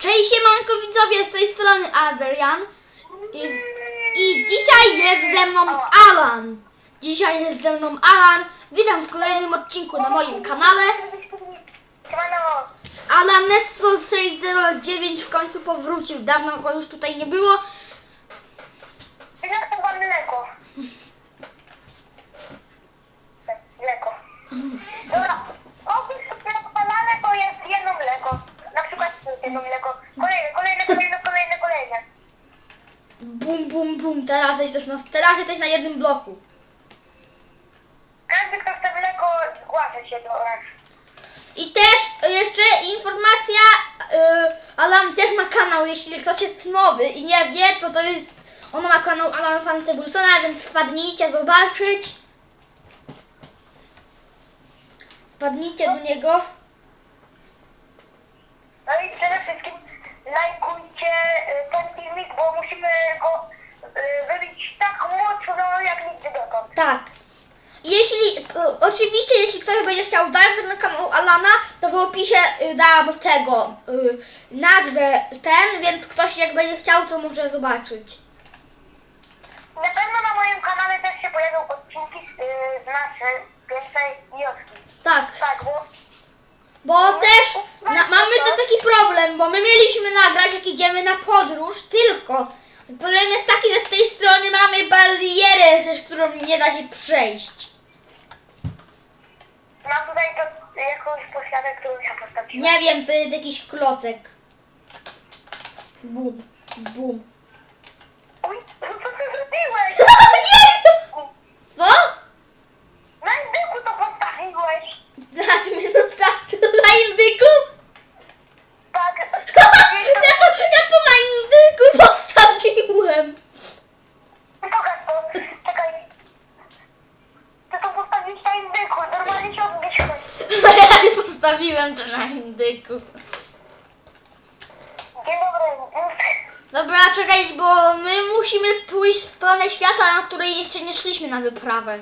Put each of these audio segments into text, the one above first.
Cześć siemanko widzowie, z tej strony Adrian. I, i dzisiaj jest ze mną Alan. Dzisiaj jest ze mną Alan. Witam w kolejnym odcinku na moim kanale. Alan Nesso 609 w końcu powrócił. Dawno go już tutaj nie było. Mleko. Mleko oprócz banane to jest jedno mleko. Na mleko. Kolejne, kolejne, kolejne, kolejne, kolejne. Bum bum bum, teraz jesteś na, teraz jesteś na jednym bloku Każdy, kto chce mleko, zgłasza się do nas. I też jeszcze informacja, y, Alan też ma kanał, jeśli ktoś jest nowy i nie wie, to to jest, on ma kanał Alan Fantebulsona, więc wpadnijcie zobaczyć. Wpadnijcie do niego. No i przede wszystkim lajkujcie y, ten filmik, bo musimy go y, wybić tak mocno, jak nigdy dotąd. Tak. Jeśli, oczywiście, jeśli ktoś będzie chciał dać na kanał Alana, to w opisie y, dam tego, nazwę ten, więc ktoś jak będzie chciał, to może zobaczyć. Na pewno na moim kanale też się pojawią odcinki z, z nas y, pierwszej wioski. Tak. Tak, bo Bo też na, mamy tu taki problem, bo my mieliśmy nagrać jak idziemy na podróż, tylko problem jest taki, że z tej strony mamy barierę, przez którą nie da się przejść. mam tutaj to, jakąś pośladę, którą ja postawiłem. Nie wiem, to jest jakiś klocek. Bum, bum. Uj, co ty zrobiłeś? nie! Co? Na indyku to postawiłeś. Dać mi no tak na indyku? Tak. Ja to, ja to na indyku postawiłem. Pokaż to. Czekaj. Ty to postawiłeś na indyku. Normalnie się odbiłeś. No ja postawiłem to na indyku. Dzień dobry. Dobra, czekaj, bo my musimy pójść w stronę świata, na której jeszcze nie szliśmy na wyprawę.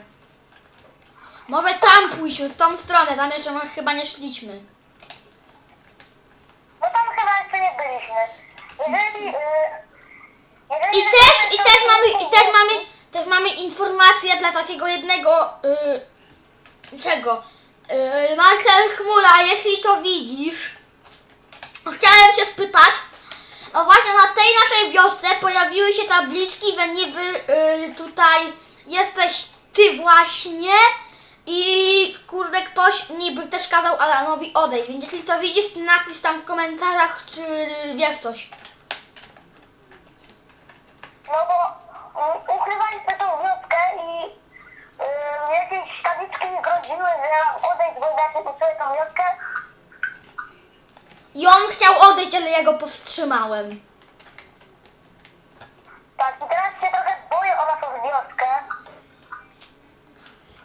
Może tam pójdźmy, w tą stronę, tam jeszcze chyba nie szliśmy. No tam chyba jeszcze nie byliśmy. Jeżeli... y, jeżeli I też, i też mamy, i też mamy, też mamy informację dla takiego jednego, yy, czego, yy, Marcel Chmura, jeśli to widzisz, chciałem cię spytać, no właśnie na tej naszej wiosce pojawiły się tabliczki, że niby yy, tutaj jesteś ty właśnie i kurde ktoś niby też kazał Alanowi odejść, więc jeśli to widzisz, to napisz tam w komentarzach, czy wiesz coś. No bo ukrywaliśmy tą wioskę i y, jakieś tabliczki groziły, że odejść, bo inaczej uczuję tą wioskę. I on chciał odejść, ale ja go powstrzymałem. Tak, i teraz się trochę boję o naszą wioskę.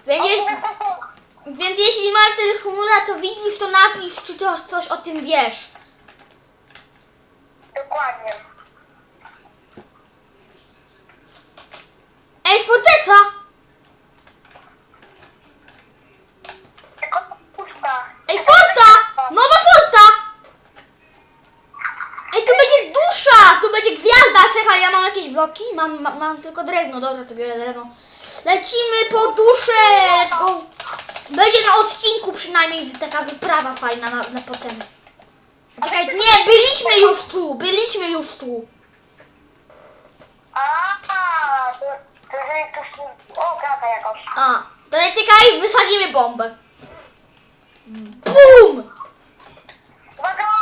Więc, po prostu, więc jeśli Martel chmura, to widzisz, to napisz, czy to, coś o tym wiesz. Dokładnie. Ej, forteca! Tylko pusta. Ej, forta! Nowa forta! Ej, tu będzie dusza! Tu będzie gwiazda! Czekaj, ja mam jakieś bloki? Mam, mam, mam tylko drewno, dobrze, to biorę drewno. Lecimy po duszę! Let's go! Będzie na odcinku przynajmniej taka wyprawa fajna na, na potem. Czekaj, nie, byliśmy już tu! Byliśmy już tu! A, to, to jeżeli ktoś... O, krata jakaś. A, to ja czekaj, wysadzimy bombę. BUM! Uwaga!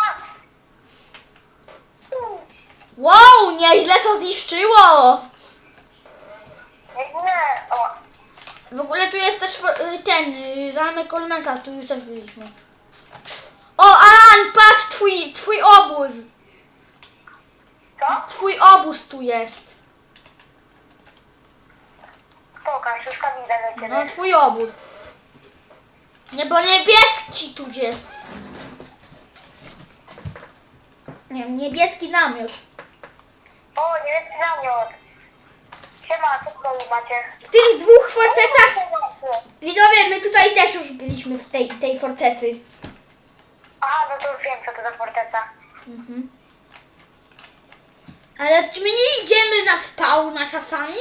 Wow, nieźle to zniszczyło! Nie. O, W ogóle tu jest też for- y, ten y, zamek Olmenta, tu już też byliśmy. O, Alan, patrz, twój, twój obóz! co? Twój obóz tu jest. Pokaż, już tam idę do ciebie. No, twój obóz. Nie, bo niebieski tu jest. Nie, niebieski namiot. O, niebieski namiot. Siema, co tutaj macie? W tych dwóch fortecach Widzowie, my tutaj też już byliśmy w tej, tej fortecy. Aha, no to już wiem, co to za forteca. Mhm. Ale czy my nie idziemy na spawna czasami?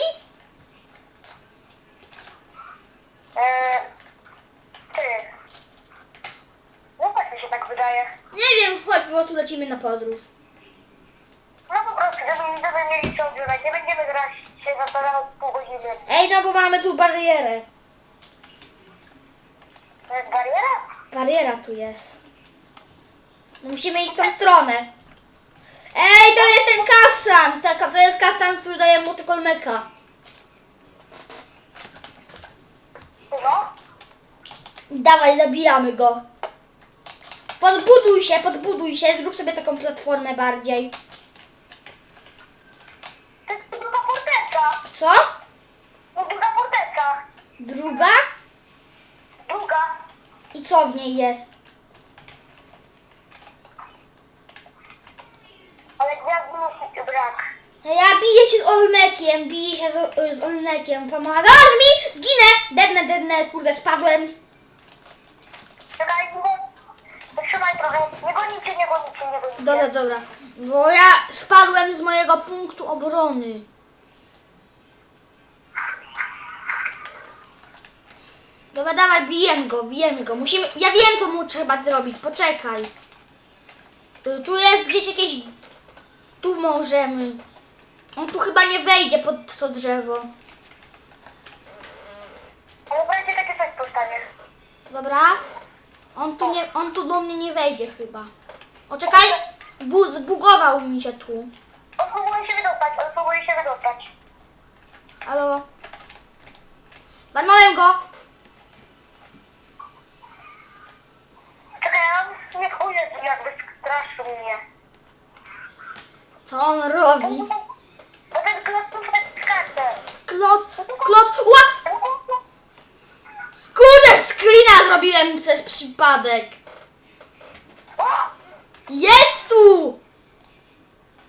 Eee, ty. No mi się tak wydaje. Nie wiem, chodź, po prostu lecimy na podróż. No po prostu, żeby widzowie mieli co. Nie będziemy teraz się zastanawiać pół godziny. Ej, no bo mamy tu barierę. To jest bariera? Bariera tu jest. No musimy iść w tą stronę. Ej, to jest ten kaftan! Ta- To jest kaftan, który daje mu tylko meka. No. Dawaj, zabijamy go. Podbuduj się, podbuduj się, zrób sobie taką platformę bardziej. To jest druga forteca. Co? No druga forteca. Druga? Druga. I co w niej jest? Ale gwiazdy musi brak. Ja biję się z Olmekiem, biję się z, z Olmekiem. Pomagasz mi? Zginę! Dednę, dednę, kurde, spadłem. Czekaj, nie. Wytrzymaj trochę. Nie gonicie, nie gonicie, nie gonicie. Dobra, dobra. Bo ja spadłem z mojego punktu obrony. Dobra, dawaj, bijemy go, bijemy go. Musimy, ja wiem, co mu trzeba zrobić, poczekaj. Tu jest gdzieś jakieś... Tu możemy. On tu chyba nie wejdzie pod to drzewo. Ale będzie takie coś powstanie. Dobra? On tu, nie, on tu do mnie nie wejdzie chyba. O, czekaj! Bu, zbugował mi się tu. On się wydostać, on próbuje się wydostać. Halo? Walnąłem go! Czekaj, ja nie chuję, jakby straszył mnie. Co on robi? Bo ten klocków tak skacze. Klot, klot, ła! Kurde, screena zrobiłem przez przypadek. O! Jest tu!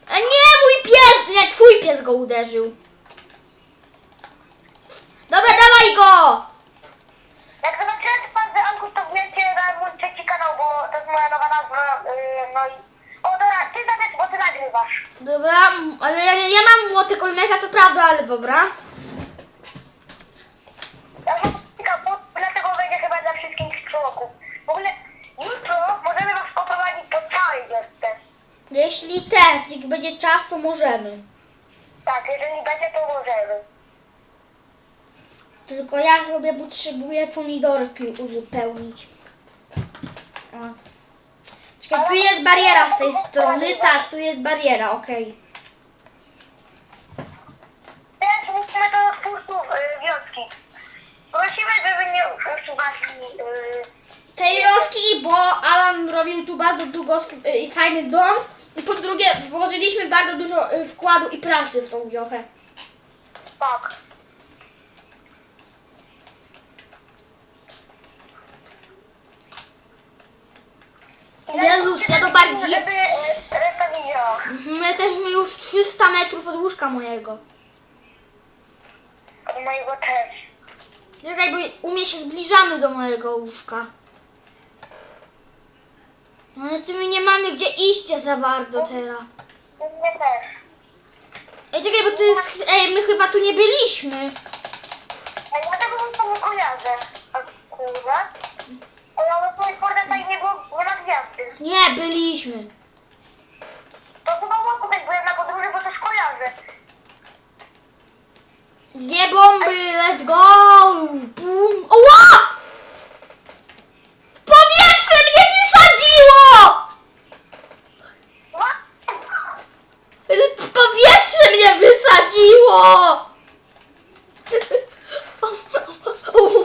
A nie, mój pies, nie, twój pies go uderzył. Dobra, dawaj go! Jak zobaczyłem twarz Anku, to wbijcie na mój trzeci kanał, bo to jest moja nowa nazwa. Yy, no i... O, dobra, ty zadać, bo ty nagrywasz. Dobra, m- ale ja, ja mam młotek olmeka, co prawda, ale dobra. Ja się czekam, bo dlatego będzie chyba dla wszystkich członków. W ogóle jutro możemy was oprowadzić po całej wiosce. Jeśli ten, jak będzie czas, to możemy. Tak, jeżeli będzie, to możemy. Tylko ja sobie potrzebuję pomidorki uzupełnić. O. Czekaj, tu jest bariera z tej strony. Tak, tu jest bariera, okej. Teraz musimy do twórców yy, wioski. Prosimy, żeby nie usuwali... Yy, Tej wioski, bo Alan robił tu bardzo długo sw- y, fajny dom. I po drugie, włożyliśmy bardzo dużo y, wkładu i pracy w tą wiochę. tak. Jezus, ja do bardziej- Żeby widziała. Mhm, My jesteśmy już 300 metrów od łóżka mojego. Od mojego też. Czekaj, bo u mnie się zbliżamy do mojego łóżka. No ale ty my nie mamy gdzie iść za bardzo teraz. Mnie też. Ej, czekaj, bo tu jest... Ej, my chyba tu nie byliśmy. A ja tego bym nie kojarzę. A kurwa. Ej, ale to jest kurde tutaj nie, było, nie ma gwiazdy. Nie, byliśmy. To chyba wokół jak byłem na podróży, bo też kojarzę. Dwie bomby, let's go! Bum. Oła! W powietrze mnie W powietrze mnie wysadziło!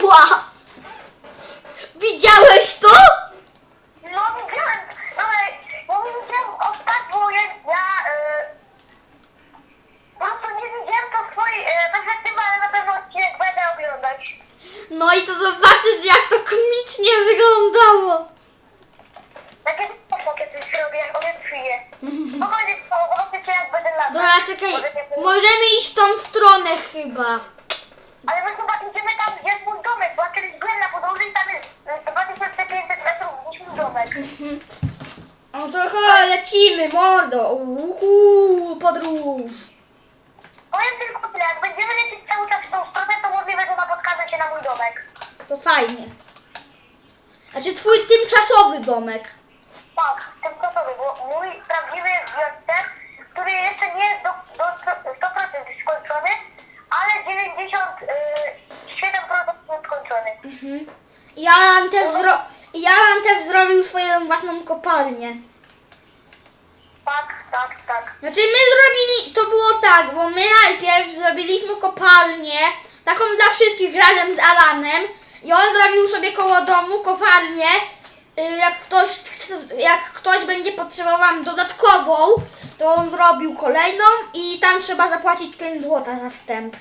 Ła! Widziałeś to? No widziałem. No ale nie widziałem ostatnio, bo ja... ja y, prostu nie widziałem to swojej y, perspektywy, ale na pewno odcinek będę oglądać. No i to zobaczyć jak to komicznie wyglądało. Zrobię, obiecuję. Spokojnie, zobaczycie jak będę. Dobra, czekaj, możemy iść w tą stronę chyba. Ale my chyba idziemy tam, gdzie jest mój domek, bo ja kiedyś byłem na podróży i tam jest y, 2500 metrów niż mój domek. No to chodź, lecimy. mordo! Uhu, podróż! Powiem tylko tyle, jak będziemy lecieć cały czas w tą stronę, to możliwe, że napotkamy się na mój domek. To fajnie. Znaczy twój tymczasowy domek. Tak, mój prawdziwy jest w wiosce, który jeszcze nie jest do, do 100% skończony, ale 97% skończony. Mhm. Jalan też, zro... Jalan też zrobił swoją własną kopalnię. Tak, tak, tak. Znaczy my zrobili, to było tak, bo my najpierw zrobiliśmy kopalnię, taką dla wszystkich razem z Alanem i on zrobił sobie koło domu kopalnię, y, jak ktoś, jak ktoś będzie potrzebował dodatkową, to on zrobił kolejną i tam trzeba zapłacić 5 zł za wstęp.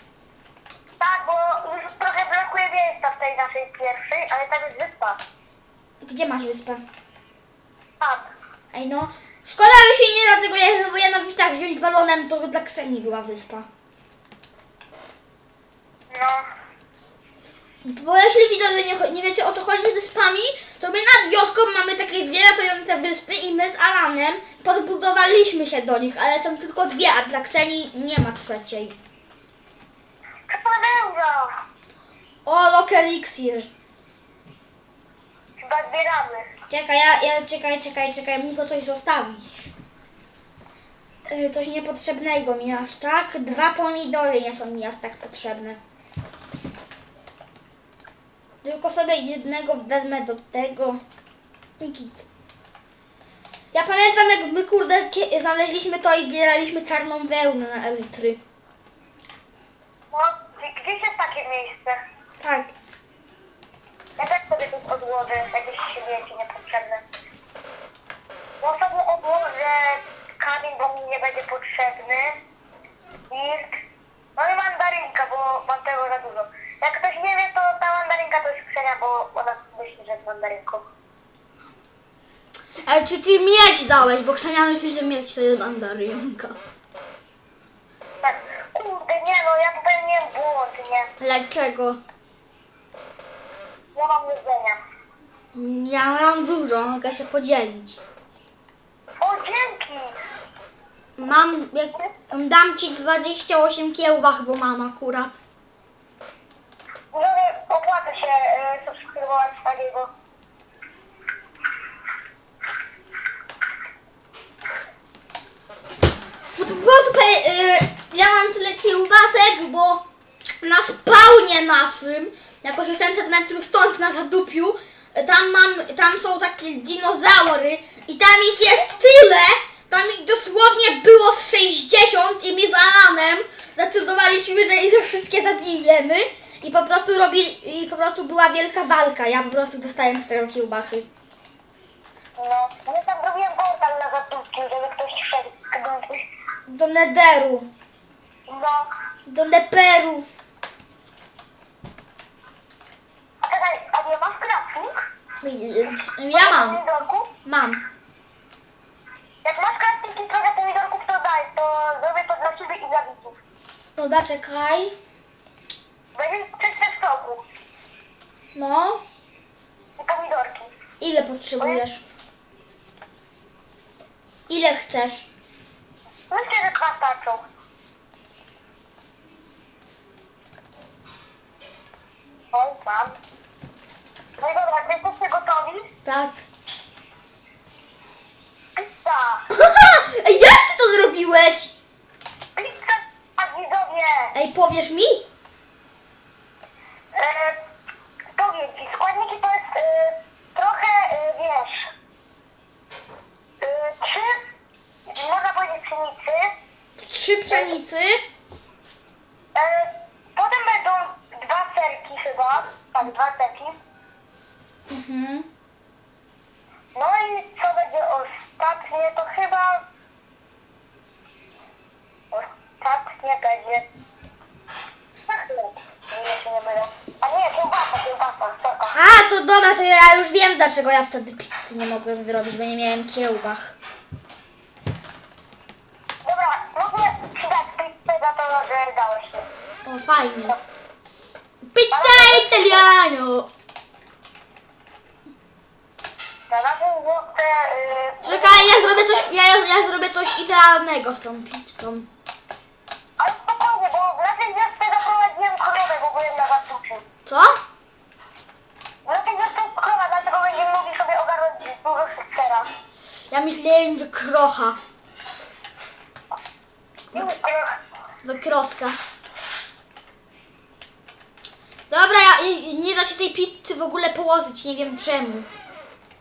Tak, bo już trochę brakuje miejsca w tej naszej pierwszej, ale tam jest wyspa. Gdzie masz wyspę? Tak. Ej no, szkoda, że się nie da tego Janowicach wziąć balonem, to by dla Kseni była wyspa. No. Bo jeśli widzowie nie, nie wiecie o co chodzi z wyspami, to my nad wioską mamy takie dwie latające wyspy i my z Alanem podbudowaliśmy się do nich, ale są tylko dwie, a dla Kseni nie ma trzeciej. Wełna. O, Lock Elixir. Chyba zbieramy. Czekaj, ja, ja, czekaj, czekaj, czekaj, muszę coś zostawić. Yy, coś niepotrzebnego mi aż tak. Dwa pomidory nie są mi aż tak potrzebne. Tylko sobie jednego wezmę do tego. I git. Ja pamiętam jak my kurde znaleźliśmy to i zbieraliśmy czarną wełnę na elitry. No, gdzie- gdzieś jest takie miejsce? Tak. Ja też sobie tu odłożę jakieś śmieci niepotrzebne. Bo sobie odłożę kamień, bo mi nie będzie potrzebny. Dirt. No i mandarynka, bo mam tego za dużo. Jak ktoś nie wie, to ta mandarynka to jest Ksenia, bo ona myśli, że jest mandarynką. Ale czy ty mieć dałeś, bo Ksenia myśli, że mieć to jest mandarynka. Tak. Kurde, nie no, ja tutaj nie błąd, nie. Dlaczego? Nie mam jedzenia. Ja mam dużo, mogę się podzielić. O, dzięki! Mam, jak, dam ci 28 kiełbach, bo mam akurat. Widzowie, opłaca się subskrybować. No pe- y, ja mam tyle kiełbasek, bo na spawnie naszym, jakoś 800 metrów stąd na zadupiu, tam mam, tam są takie dinozaury i tam ich jest tyle, tam ich dosłownie było z 60 i my z Alanem zdecydowaliśmy, że ich wszystkie zabijemy i po prostu robili, i po prostu była wielka walka, ja po prostu dostałem z tego kiełbachy. No, ja tam zrobiłem portal na zatówki, żeby ktoś wszedł. Do Nederu, No, do Neperu. a czekaj, a nie masz crafting? Ja mam. Mam. Jak masz crafting i trochę pomidorków, to daj, to zrobię to dla siebie i dla widzów. Dobra, czekaj. Będziesz czyste w soku No. i pomidorki. Ile potrzebujesz? Ile chcesz? Myślę, że dwa starczą. Oj, mam. No i dobra, czy jesteście gotowi? Tak. Pizza! Ej, jak ty to zrobiłeś? Pizza, a widzowie! Ej, powiesz mi? E, powiem ci, składniki to jest e, trochę, e, wiesz, e, trzy, można powiedzieć pszenicy, Trzy pszenicy. e, potem będą dwa serki chyba, tak, dwa serki, Mhm. no i co będzie ostatnie, to chyba ostatnie będzie na chleb, nie się nie mylę, a nie, kiełbasa, kiełbasa, sorka. A, to dobra, to ja już wiem, dlaczego ja wtedy pizzy nie mogłem zrobić, bo nie miałem kiełbach. Dobra, mogę ci dać pizzę za to, że dałeś mi. O, fajnie. Pizza italiano. Na naszym złotce, yy, Czekaj, ja zrobię coś, ja, ja zrobię coś idealnego z tą pizzą. Ale spokojnie, bo w naszej wiosce zaprowadziłem krowę w ogóle na Watuszy. Co? W naszej wiosce jest krowa, dlatego będziemy mogli sobie ogarnąć dużo sera. Ja myślałem, że krocha. Trochę. Wykroska. Dobra, ja, i- nie da się tej pizzy w ogóle położyć, nie wiem czemu.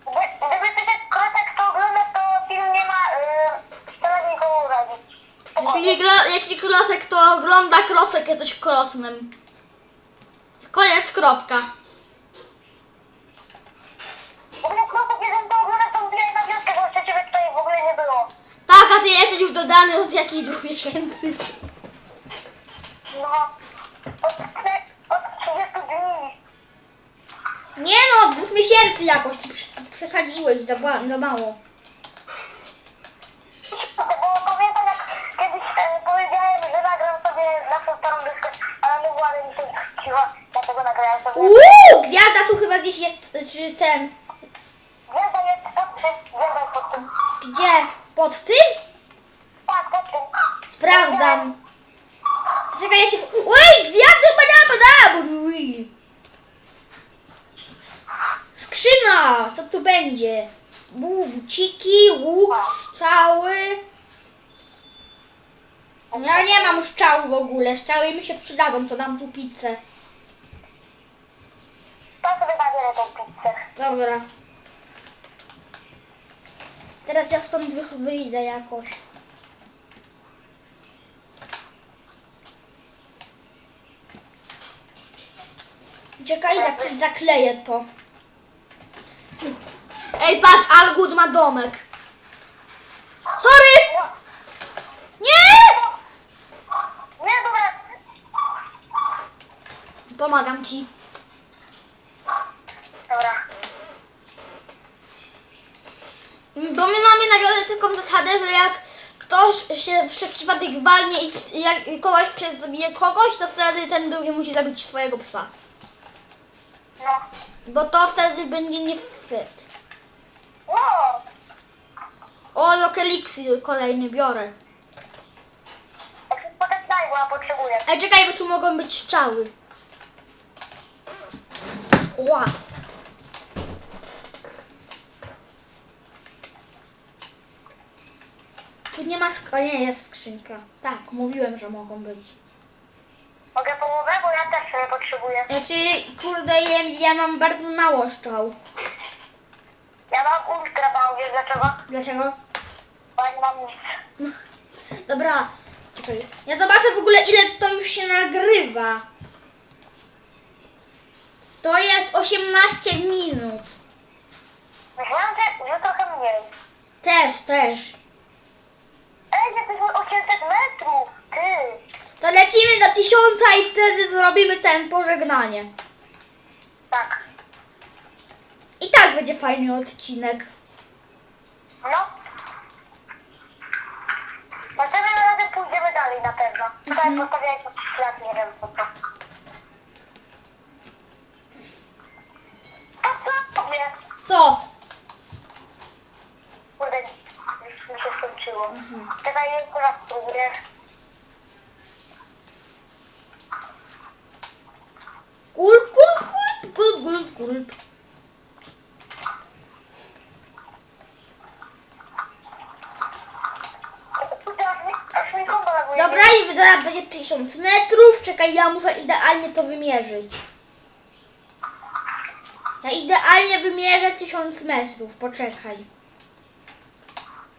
Gdy- Gdyby ty tak krotek to oglądasz, to film nie ma, yy, to nikomu urazić. Jeśli, glo, jeśli Klosek to ogląda, Klosek jesteś krosnem. Koniec, kropka. Dodany od jakichś dwóch miesięcy. No, od, czte- od 30 dni. Nie no, dwóch miesięcy jakoś ty prze- przesadziłeś za, za mało. Bo pamiętam jak kiedyś e, powiedziałem, że nagram sobie naszą starą ale mi się chrzciła, dlatego nagrałem sobie. Uuu, gwiazda tu chyba gdzieś jest, czy ten, Gwiazda jest pod tym, gwiazda jest pod tym. gdzie? Pod tym? Sprawdzam. Czekaj, ja cię... Oj, gwiazdy, bada, bada, buduj. Skrzyna, co tu będzie? Buciki, łuk, strzały. Ja nie mam szczał w ogóle, strzały mi się przydadzą, to dam tu pizzę. To sobie tą pizzę. Dobra. Teraz ja stąd wyjdę jakoś. Czekaj, zak- zakleję to. Ej, patrz, Algud ma domek. Sorry! Nie! Nie, dobra. Pomagam ci. Dobra. Bo my mamy na wiole taką zasadę, że jak ktoś się przez przypadek walnie i jak kogoś zabije kogoś, to wtedy ten drugi musi zabić swojego psa. No. Bo to wtedy będzie nie fit. No. O, Lokeliksir kolejny biorę. Potrzebuję. Ej, czekaj, bo tu mogą być strzały. Ła. Tu nie ma sk- o, nie jest skrzynka. Tak, mówiłem, że mogą być. Mogę połowę, bo ja też sobie potrzebuję. Znaczy, kurde, ja, ja mam bardzo mało strzał. Ja mam ultra mało, wiesz dlaczego? Dlaczego? Bo ja nie mam nic. Dobra, czekaj. Ja zobaczę w ogóle ile to już się nagrywa. To jest 18 minut. Myślałam, że, że trochę mniej. Też, też. Ej, jesteśmy 800 metrów! Ty! To lecimy do tysiąca i wtedy zrobimy ten pożegnanie. Tak. I tak będzie fajny odcinek. No. Następnym razem pójdziemy dalej na pewno. Tutaj Mhm. postawiać jakiś ślad, nie wiem po co. To co sobie? Co? Kurde, mi się skończyło. Mhm. Czekaj, jeszcze raz spróbuję. Aż mi, aż mi kombo laguje. Dobra, i zaraz będzie 1000 metrów. Czekaj, ja muszę idealnie to wymierzyć. Ja idealnie wymierzę 1000 metrów. Poczekaj.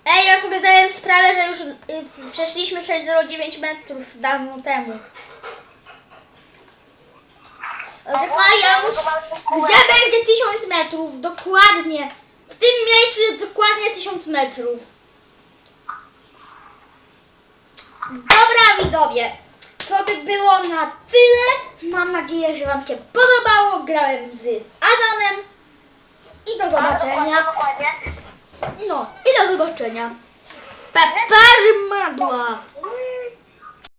Ej, ja sobie zdaję sprawę, że już y, przeszliśmy 609 metrów dawno temu. Czekaj, ja. Gdzie będzie 1000 metrów? Dokładnie. W tym miejscu jest dokładnie 1000 metrów. Dobra widzowie, to by było na tyle. Mam nadzieję, że Wam się podobało. Grałem z Adamem. I do zobaczenia. No, i do zobaczenia. Peperzy madła.